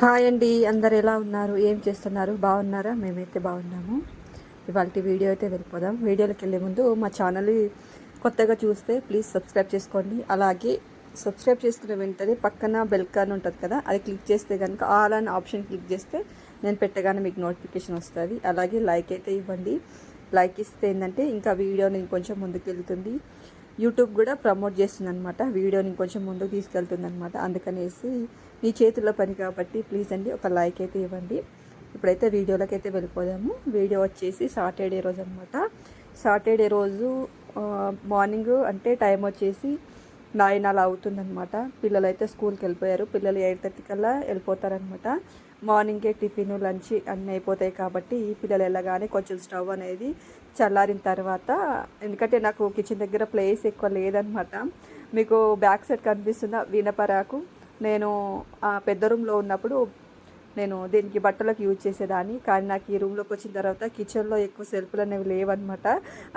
Hi అండి అందరు ఎలా ఉన్నారు? ఏం చేస్తున్నారు? బాగున్నారా? మేమైతే బాగున్నాము. ఇవాళ వీడియో అయితే వెళ్ళిపోదాం. వీడియోలోకి వెళ్ళే ముందు మా ఛానల్ కొత్తగా చూస్తే ప్లీజ్ సబ్స్క్రైబ్ చేసుకోండి. అలాగే సబ్స్క్రైబ్ చేసుకున్న వెంటనే పక్కన బెల్కాన్ ఉంటుంది కదా అది క్లిక్ చేస్తే కనుక ఆల్ అని ఆప్షన్ క్లిక్ చేస్తే నేను పెట్టగానే మీకు నోటిఫికేషన్ వస్తుంది. అలాగే లైక్ అయితే ఇవ్వండి. లైక్ ఇస్తే ఏంటంటే ఇంకా వీడియో నేను కొంచెం ముందుకు వెళ్తుంది. యూట్యూబ్ కూడా ప్రమోట్ చేస్తుంది అనమాట వీడియోని కొంచెం ముందుకు తీసుకెళ్తుంది అనమాట అందుకనేసి మీ చేతుల్లో పని కాబట్టి ప్లీజ్ అండి ఒక లైక్ అయితే ఇవ్వండి. ఇప్పుడైతే వీడియోలోకి అయితే వెళ్ళిపోదాము. వీడియో వచ్చేసి సాటర్డే రోజు అనమాట సాటర్డే రోజు మార్నింగ్ అంటే టైం వచ్చేసి నైన్ అలా అవుతుందనమాట పిల్లలు అయితే స్కూల్కి వెళ్ళిపోయారు. పిల్లలు ఎయిట్ థర్టీ కల్లా వెళ్ళిపోతారనమాట మార్నింగే టిఫిన్ లంచ్ అన్నీ అయిపోతాయి కాబట్టి పిల్లలు వెళ్ళగానే కొంచెం స్టవ్ అనేది చల్లారిన తర్వాత ఎందుకంటే నాకు కిచెన్ దగ్గర ప్లేస్ ఎక్కువ లేదనమాట మీకు బ్యాక్ సైడ్ కనిపిస్తున్న వినపరాకు. నేను ఆ పెద్ద రూమ్లో ఉన్నప్పుడు నేను దీనికి బట్టలకు యూజ్ చేసేదాన్ని. కానీ నాకు ఈ రూమ్లోకి వచ్చిన తర్వాత కిచెన్లో ఎక్కువ సెల్ఫ్లు అనేవి లేవన్నమాట.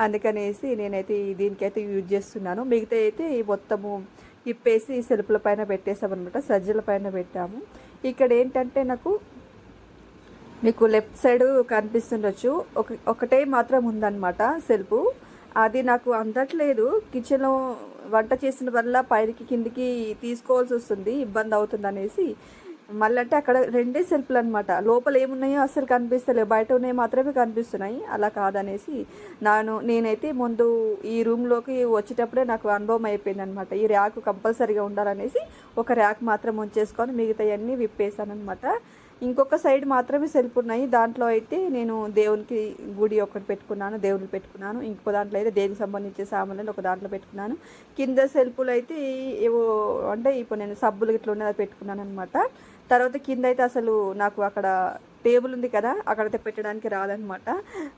అందుకనేసి నేనైతే దీనికైతే యూజ్ చేస్తున్నాను. మిగతా అయితే ఈ మొత్తము ఇప్పేసి సెల్ఫ్ల పైన పెట్టేసామన్నమాట సజ్జల పైన పెట్టాము. ఇక్కడ ఏంటంటే నాకు మీకు లెఫ్ట్ సైడ్ కనిపిస్తుండొచ్చు. ఒక ఒకటే మాత్రం ఉందన్నమాట సెల్ఫ్. అది నాకు అందట్లేదు. కిచెన్లో వంట చేసిన వల్ల పైకి కిందికి తీసుకోవాల్సి వస్తుంది. ఇబ్బంది అవుతుంది అనేసి మళ్ళీ అంటే అక్కడ రెండే సెల్ఫ్లు అనమాట లోపల ఏమున్నాయో అసలు కనిపిస్తలేవు. బయట ఉన్నాయి మాత్రమే కనిపిస్తున్నాయి. అలా కాదనేసి నాను నేనైతే ముందు ఈ రూమ్లోకి వచ్చేటప్పుడే నాకు అనుభవం అయిపోయింది అనమాట ఈ ర్యాక్ కంపల్సరీగా ఉండాలనేసి ఒక ర్యాక్ మాత్రం ఉంచేసుకొని మిగతావన్నీ విప్పేశాను అనమాట ఇంకొక సైడ్ మాత్రమే సెల్ఫ్ ఉన్నాయి. దాంట్లో అయితే నేను దేవునికి గుడి ఒకటి పెట్టుకున్నాను దేవుళ్ళు పెట్టుకున్నాను. ఇంకో దాంట్లో అయితే దేనికి సంబంధించిన సామాన్లు ఒక దాంట్లో పెట్టుకున్నాను. కింద సెల్ఫ్లు అయితే ఏవో అంటే ఇప్పుడు నేను సబ్బులు ఇట్లా ఉన్నది పెట్టుకున్నాను అనమాట తర్వాత కింద అయితే అసలు నాకు అక్కడ టేబుల్ ఉంది కదా అక్కడైతే పెట్టడానికి రాదనమాట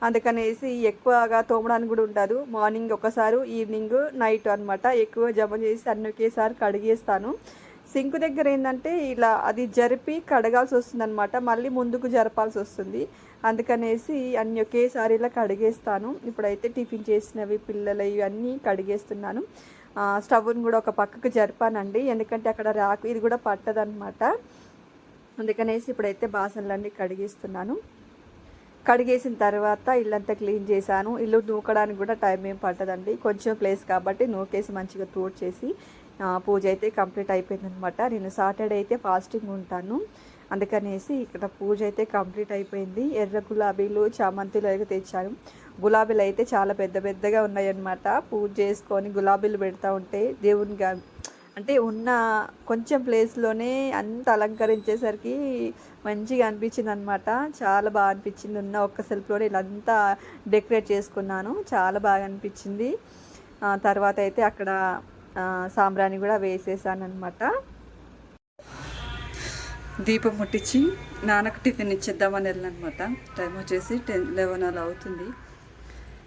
అందుకనేసి ఎక్కువగా తోమడానికి కూడా ఉండదు. మార్నింగ్ ఒకసారి ఈవినింగ్ నైట్ అన్నమాట. ఎక్కువ జమ చేసి అన్ని ఒకేసారి కడిగేస్తాను. సింక్ దగ్గర ఏంటంటే ఇలా అది జరిపి కడగాల్సి వస్తుంది అనమాట మళ్ళీ ముందుకు జరపాల్సి వస్తుంది. అందుకనేసి అన్ని ఒకేసారి ఇలా కడిగేస్తాను. ఇప్పుడైతే టిఫిన్ చేసినవి పిల్లలు ఇవన్నీ కడిగేస్తున్నాను. స్టవ్ని కూడా ఒక పక్కకు జరిపానండి. ఎందుకంటే అక్కడ రాకు ఇది కూడా పట్టదనమాట అందుకనేసి ఇప్పుడైతే బాసనలన్నీ కడిగిస్తున్నాను. కడిగేసిన తర్వాత ఇల్లంతా క్లీన్ చేశాను. ఇల్లు నూకడానికి కూడా టైం ఏం పట్టదండి. కొంచెం ప్లేస్ కాబట్టి నూకేసి మంచిగా తోడు చేసి పూజ అయితే కంప్లీట్ అయిపోయిందనమాట. నేను సాటర్డే అయితే ఫాస్టింగ్ ఉంటాను. అందుకనేసి ఇక్కడ పూజ అయితే కంప్లీట్ అయిపోయింది. ఎర్ర గులాబీలు చామంతిలు అయితే తెచ్చాను. గులాబీలు అయితే చాలా పెద్ద పెద్దగా ఉన్నాయన్నమాట. పూజ చేసుకొని గులాబీలు పెడతా ఉంటే దేవుని అంటే ఉన్న కొంచెం ప్లేస్లోనే అంత అలంకరించేసరికి మంచిగా అనిపించింది అనమాట చాలా బాగా అనిపించింది. ఉన్న ఒక్క సెల్ఫ్లోనే ఇదంతా అంతా డెకరేట్ చేసుకున్నాను. చాలా బాగా అనిపించింది. తర్వాత అయితే అక్కడ సాంబ్రాణి కూడా వేసేసాను అనమాట దీపం ముట్టించి నాన్నకు టిఫిన్ ఇచ్చేద్దామని వెళ్ళనమాట టైం వచ్చేసి టెన్ లెవెన్ అలా అవుతుంది.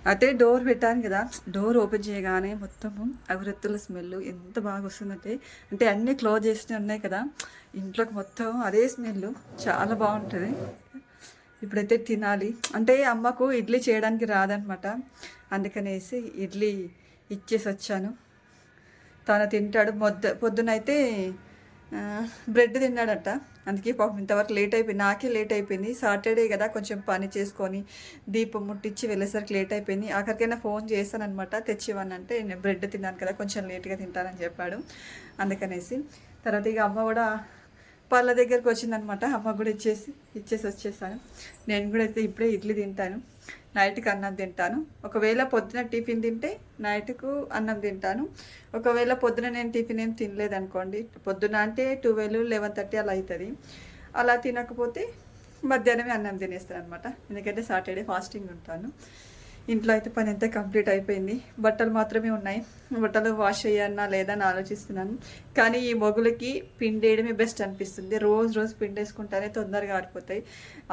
అయితే డోర్ పెట్టాను కదా. డోర్ ఓపెన్ చేయగానే మొత్తము అగరత్తుల స్మెల్ ఎంత బాగా వస్తుందంటే అంటే అన్నీ క్లోజ్ చేసినవి ఉన్నాయి కదా. ఇంట్లోకి మొత్తం అదే స్మెల్ చాలా బాగుంటుంది. ఇప్పుడైతే తినాలి. అంటే అమ్మకు ఇడ్లీ చేయడానికి రాదనమాట. అందుకనేసి ఇడ్లీ ఇచ్చేసి వచ్చాను. తను తింటాడు. మొద్ద పొద్దునైతే బ్రెడ్ తిన్నాడట. అందుకే పాపం ఇంతవరకు లేట్ అయిపోయింది. నాకే లేట్ అయిపోయింది. సాటర్డే కదా కొంచెం పని చేసుకొని దీపం ముట్టించి వెళ్ళేసరికి లేట్ అయిపోయింది. ఆఖరికైనా ఫోన్ చేశానమాట తెచ్చివ్వనంటే నేను బ్రెడ్ తిన్నాను కదా కొంచెం లేట్గా తింటానని చెప్పాడు. అందుకనేసి తర్వాత ఇక అమ్మ కూడా పళ్ళ దగ్గరకు వచ్చిందనమాట అమ్మ కూడా ఇచ్చేసి ఇచ్చేసి వచ్చేసాను. నేను కూడా అయితే ఇప్పుడే ఇడ్లీ తింటాను. నైట్కి అన్నం తింటాను. ఒకవేళ పొద్దున టిఫిన్ తింటే నైట్కు అన్నం తింటాను. ఒకవేళ పొద్దున నేను టిఫిన్ ఏం తినలేదనుకోండి. పొద్దున అంటే ట్వెల్వ్ లెవెన్ థర్టీ అలా అవుతుంది అలా తినకపోతే మధ్యాహ్నమే అన్నం తినేస్తాను అనమాట ఎందుకంటే సాటర్డే ఫాస్టింగ్ ఉంటాను. ఇంట్లో అయితే పని అంతా కంప్లీట్ అయిపోయింది. బట్టలు మాత్రమే ఉన్నాయి. బట్టలు వాష్ చేయాలన్నా లేదా అని ఆలోచిస్తున్నాను. కానీ ఈ మొగులకి పిండేయడమే బెస్ట్ అనిపిస్తుంది. రోజు రోజు పిండేసుకుంటానే తొందరగా ఆరిపోతాయి.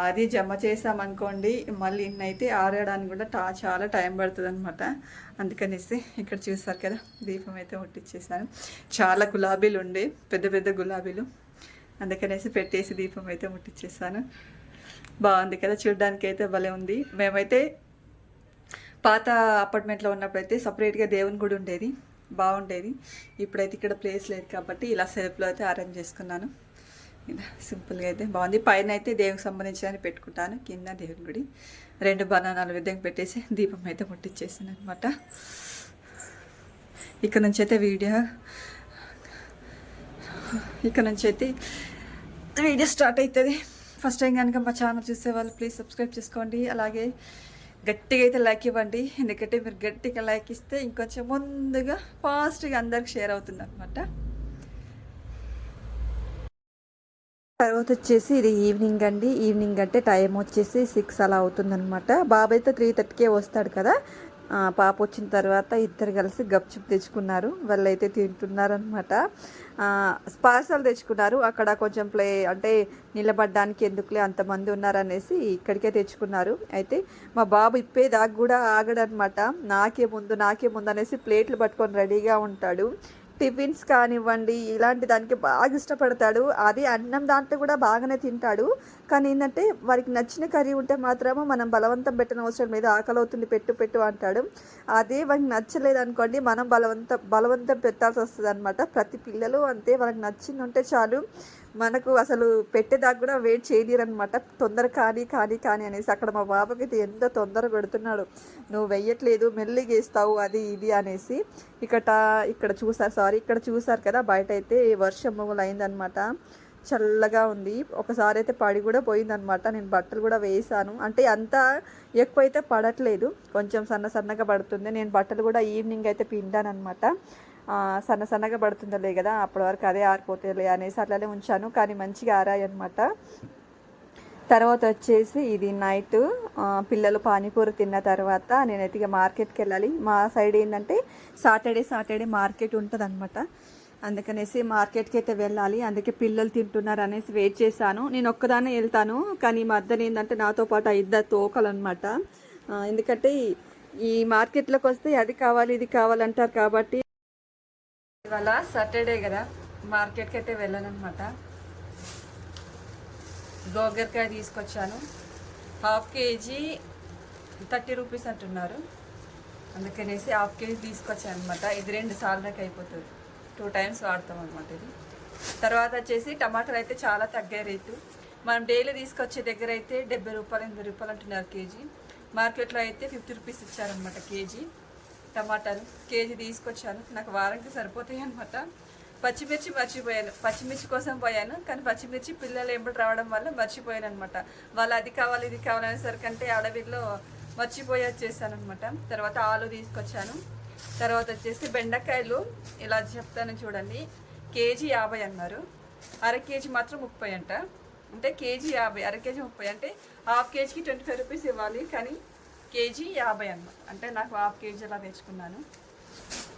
అది జమ చేసామనుకోండి మళ్ళీ ఇన్ని అయితే ఆరేయడానికి కూడా టా చాలా టైం పడుతుంది అనమాట అందుకనేసి ఇక్కడ చూస్తారు కదా దీపం అయితే ముట్టించేసాను చాలా గులాబీలు ఉండే పెద్ద పెద్ద గులాబీలు. అందుకనేసి పెట్టేసి దీపం అయితే ముట్టించేసాను బాగుంది కదా చూడడానికి అయితే భలే ఉంది. మేమైతే పాత అపార్ట్మెంట్లో ఉన్నప్పుడైతే సపరేట్గా దేవుని గుడి ఉండేది బాగుండేది. ఇప్పుడైతే ఇక్కడ ప్లేస్ లేదు కాబట్టి ఇలా సెల్ఫ్లో అయితే అరేంజ్ చేసుకున్నాను. ఇలా సింపుల్గా అయితే బాగుంది. పైన అయితే దేవునికి సంబంధించిన పెట్టుకుంటాను కింద దేవుని గుడి. రెండు బనానాలు విధంగా పెట్టేసి దీపం అయితే ముట్టించేసాను అనమాట ఇక్కడ నుంచి అయితే వీడియో ఇక్కడ నుంచి అయితే వీడియో స్టార్ట్ అవుతుంది. ఫస్ట్ టైం కనుక మా ఛానల్ చూసే వాళ్ళు ప్లీజ్ సబ్స్క్రైబ్ చేసుకోండి. అలాగే గట్టిగా అయితే లైక్ ఇవ్వండి. ఎందుకంటే మీరు గట్టిగా లైక్ ఇస్తే ఇంకొంచెం ముందుగా ఫాస్ట్గా అందరికి షేర్ అవుతుంది అనమాట తర్వాత వచ్చేసి ఇది ఈవినింగ్ అండి. ఈవినింగ్ అంటే టైం వచ్చేసి సిక్స్ అలా అవుతుందనమాట బాబు అయితే త్రీ థర్టీకే వస్తాడు కదా. పాప వచ్చిన తర్వాత ఇద్దరు కలిసి గప్చుప్ తెచ్చుకున్నారు. వాళ్ళు అయితే తింటున్నారనమాట పార్సల్ తెచ్చుకున్నారు. అక్కడ కొంచెం ప్లే అంటే నిలబడడానికి ఎందుకులే అంతమంది ఉన్నారనేసి ఇక్కడికే తెచ్చుకున్నారు. అయితే మా బాబు ఇప్పేదాకా కూడా ఆగడనమాట నాకే ముందు నాకే ముందు అనేసి ప్లేట్లు పట్టుకొని రెడీగా ఉంటాడు. టిఫిన్స్ కానివ్వండి ఇలాంటి దానికి బాగా ఇష్టపడతాడు. అది అన్నం దాంట్లో కూడా బాగానే తింటాడు. కానీ ఏంటంటే వారికి నచ్చిన కర్రీ ఉంటే మాత్రము మనం బలవంతం పెట్టిన అవసరం లేదు. ఆకలి అవుతుంది పెట్టు పెట్టు అంటాడు. అదే వారికి నచ్చలేదు అనుకోండి మనం బలవంత బలవంతం పెట్టాల్సి వస్తుంది అనమాట ప్రతి పిల్లలు అంతే వాళ్ళకి నచ్చింది ఉంటే చాలు. మనకు అసలు పెట్టేదాకా కూడా వెయిట్ చేయలేరనమాట తొందర కానీ కానీ కానీ అనేసి అక్కడ మా బాబుకి అయితే ఎంత తొందర పెడుతున్నాడు. నువ్వు వెయ్యట్లేదు మెల్లిగా వేస్తావు అది ఇది అనేసి. ఇక్కడ ఇక్కడ చూసారు సారీ ఇక్కడ చూసారు కదా బయట అయితే వర్షం అయిందనమాట చల్లగా ఉంది. ఒకసారి అయితే పడి కూడా పోయిందనమాట నేను బట్టలు కూడా వేసాను అంటే అంత ఎక్కువ అయితే పడట్లేదు. కొంచెం సన్న సన్నగా పడుతుంది. నేను బట్టలు కూడా ఈవినింగ్ అయితే పిండాను అనమాట సన్న సన్నగా పడుతుందలే కదా అప్పటి వరకు అదే ఆరిపోతుందిలే అనేసి అట్లానే ఉంచాను. కానీ మంచిగా ఆరాయి అనమాట తర్వాత వచ్చేసి ఇది నైట్ పిల్లలు పానీపూరి తిన్న తర్వాత నేనైతే ఇక మార్కెట్కి వెళ్ళాలి. మా సైడ్ ఏంటంటే సాటర్డే సాటర్డే మార్కెట్ ఉంటుంది అనమాట అందుకనేసి మార్కెట్కి అయితే వెళ్ళాలి. అందుకే పిల్లలు తింటున్నారు అనేసి వెయిట్ చేశాను. నేను ఒక్కదాన్నే వెళ్తాను కానీ ఈ మధ్యన ఏంటంటే నాతో పాటు ఆ ఇద్దరు తోకలు అనమాట ఎందుకంటే ఈ మార్కెట్లోకి వస్తే అది కావాలి ఇది కావాలంటారు కాబట్టి ఇవాళ సాటర్డే కదా మార్కెట్కి అయితే వెళ్ళానమాట అనమాట గోగర్కాయ తీసుకొచ్చాను. హాఫ్ కేజీ థర్టీ రూపీస్ అంటున్నారు. అందుకనేసి హాఫ్ కేజీ తీసుకొచ్చాను అనమాట ఇది రెండు సార్లకి అయిపోతుంది. టూ టైమ్స్ వాడతాం అనమాట ఇది. తర్వాత వచ్చేసి టమాటాలు అయితే చాలా తగ్గే రేటు. మనం డైలీ తీసుకొచ్చే దగ్గర అయితే డెబ్బై రూపాయలు ఎనభై రూపాయలు అంటున్నారు కేజీ. మార్కెట్లో అయితే ఫిఫ్టీ రూపీస్ ఇచ్చారనమాట కేజీ. టమాటాలు కేజీ తీసుకొచ్చాను. నాకు వారానికి సరిపోతాయి అనమాట పచ్చిమిర్చి మర్చిపోయాను. పచ్చిమిర్చి కోసం పోయాను. కానీ పచ్చిమిర్చి పిల్లలు ఎంబడి రావడం వల్ల మర్చిపోయాను అనమాట వాళ్ళు అది కావాలి ఇది కావాలనేసరికంటే అడవిలో మర్చిపోయి వచ్చేసాను అనమాట తర్వాత ఆలు తీసుకొచ్చాను. తర్వాత వచ్చేసి బెండకాయలు. ఇలా చెప్తాను చూడండి. కేజీ యాభై అన్నారు. అర కేజీ మాత్రం ముప్పై అంట. అంటే కేజీ యాభై అర కేజీ ముప్పై అంటే హాఫ్ కేజీకి ట్వంటీ ఫైవ్ రూపీస్ ఇవ్వాలి. కానీ కేజీ యాభై అన్నమాట. అంటే నాకు హాఫ్ కేజీ అలా తెచ్చుకున్నాను.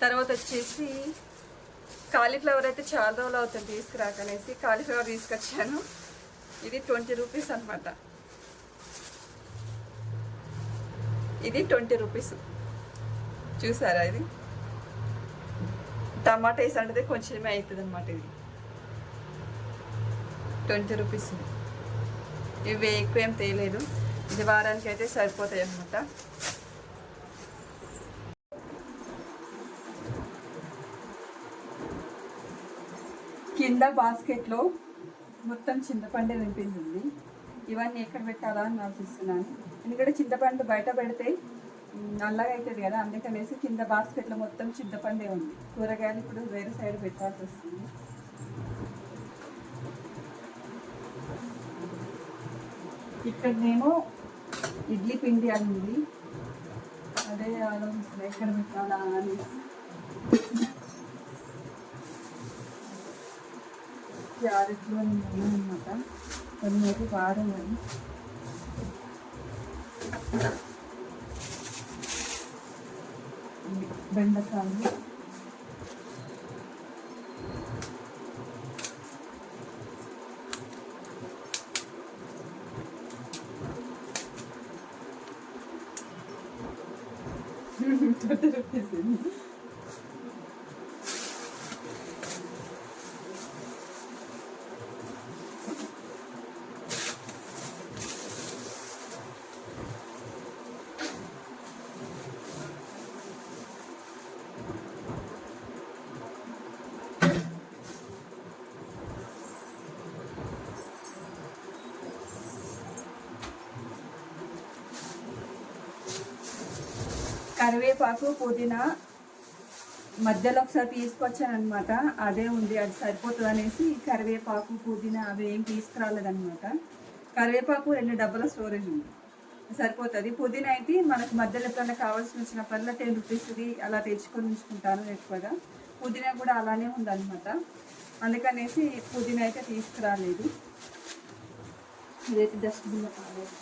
తర్వాత వచ్చేసి కాలీఫ్లవర్ అయితే చాలా రోజులు అవుతుంది తీసుకురాకనేసి కాలీఫ్లవర్ తీసుకొచ్చాను. ఇది ట్వంటీ రూపీస్ అనమాట ఇది ట్వంటీ రూపీస్. చూసారా ఇది? టమాటా వేసి అంటే కొంచెమే అవుతుంది అనమాట ఇది. Twenty rupees. ఇవి ఎక్కువ ఏం తేలేదు. ఇది వారానికి అయితే సరిపోతాయి అనమాట కింద బాస్కెట్లో మొత్తం చింతపండే నింపింది ఇవన్నీ ఎక్కడ పెట్టాలా అని ఆలోచిస్తున్నాను. ఎందుకంటే చింతపండు బయట పెడితే నల్లగా అవుతుంది కదా అందుకనేసి కింద బాస్కెట్లో మొత్తం చింతపండే ఉంది. కూరగాయలు ఇప్పుడు వేరే సైడ్ పెట్టాల్సి వస్తుంది. ఇక్కడనేమో ఇడ్లీ పిండి అని ఉంది. అదే ఆలోచిస్తున్నా ఎక్కడ పెట్టాలా అని. క్యారెట్లు అని అనమాట కొన్ని అయితే అని బెండకాయలు. Tabii efendim. కరివేపాకు పుదీనా మధ్యలో ఒకసారి తీసుకొచ్చానమాట అదే ఉంది అది సరిపోతుంది అనేసి కరివేపాకు పుదీనా అవి ఏం తీసుకురాలేదనమాట కరివేపాకు రెండు డబ్బల స్టోరేజ్ ఉంది. సరిపోతుంది. పుదీనా అయితే మనకు మధ్యలో ఎప్పుడైనా కావాల్సి వచ్చినప్పుడల్లా టెన్ రూపీస్ది అలా తెచ్చుకొని ఉంచుకుంటాను ఎక్కువగా పుదీనా కూడా అలానే ఉందన్నమాట. అందుకనేసి పుదీనా అయితే తీసుకురాలేదు. ఇదైతే డస్ట్బిన్లో కాలేదు.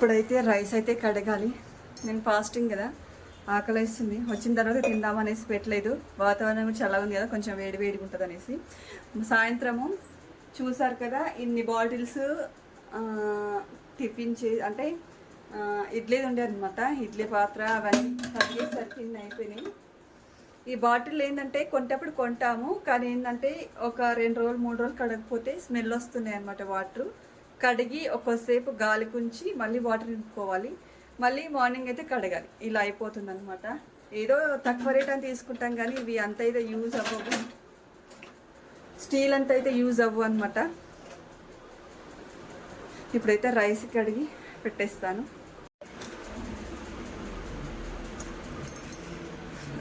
ఇప్పుడైతే రైస్ అయితే కడగాలి. నేను ఫాస్టింగ్ కదా ఆకలిస్తుంది. వచ్చిన తర్వాత తిందామనేసి పెట్టలేదు. వాతావరణం చల్లగా ఉంది కదా కొంచెం వేడి వేడిగా ఉంటుంది అనేసి. సాయంత్రము చూసారు కదా ఇన్ని బాటిల్స్ టిఫిన్ చే అంటే ఇడ్లీ ఇడ్లీది ఉండే అనమాట ఇడ్లీ పాత్ర అవన్నీ కడిగేసరికి ఇన్ని అయిపోయినాయి. ఈ బాటిల్ ఏంటంటే కొంటప్పుడు కొంటాము. కానీ ఏంటంటే ఒక రెండు రోజులు మూడు రోజులు కడగకపోతే స్మెల్ వస్తున్నాయి అనమాట వాటర్. కడిగి ఒక్కోసేపు గాలి కుంచి మళ్ళీ వాటర్ నింపుకోవాలి. మళ్ళీ మార్నింగ్ అయితే కడగాలి. ఇలా అయిపోతుంది అనమాట ఏదో తక్కువ రేట్ అని తీసుకుంటాం కానీ ఇవి అంత అయితే యూజ్ అవ్వవు. స్టీల్ అంత అయితే యూజ్ అవ్వు అనమాట ఇప్పుడైతే రైస్ కడిగి పెట్టేస్తాను.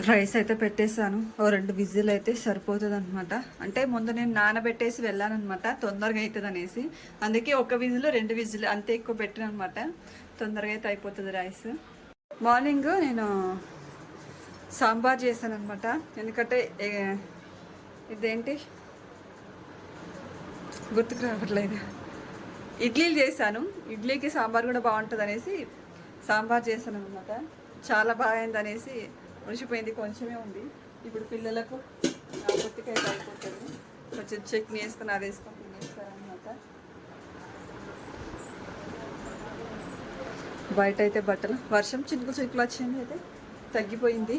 రైస్ అయితే పెట్టేశాను. ఓ రెండు విజిల్ అయితే సరిపోతుంది అనమాట అంటే ముందు నేను నానబెట్టేసి వెళ్ళాను అనమాట తొందరగా అవుతుంది అనేసి అందుకే ఒక విజిల్ రెండు విజిల్ అంతే ఎక్కువ పెట్టాను అనమాట తొందరగా అయితే అయిపోతుంది రైస్. మార్నింగ్ నేను సాంబార్ చేశాను అనమాట ఎందుకంటే ఇదేంటి? గుర్తుకు రావట్లేదు. ఇడ్లీలు చేశాను. ఇడ్లీకి సాంబార్ కూడా బాగుంటుంది అనేసి సాంబార్ చేశాను అనమాట చాలా బాగైంది అనేసి ఉడిచిపోయింది కొంచెమే ఉంది. ఇప్పుడు పిల్లలకు నా అయిపోతుంది కొంచెం చట్నీ వేసుకొని అది వేసుకొని తినేస్తారనమాట బయట అయితే బట్టలు. వర్షం చినుకులు చినుకులు వచ్చింది అయితే. తగ్గిపోయింది.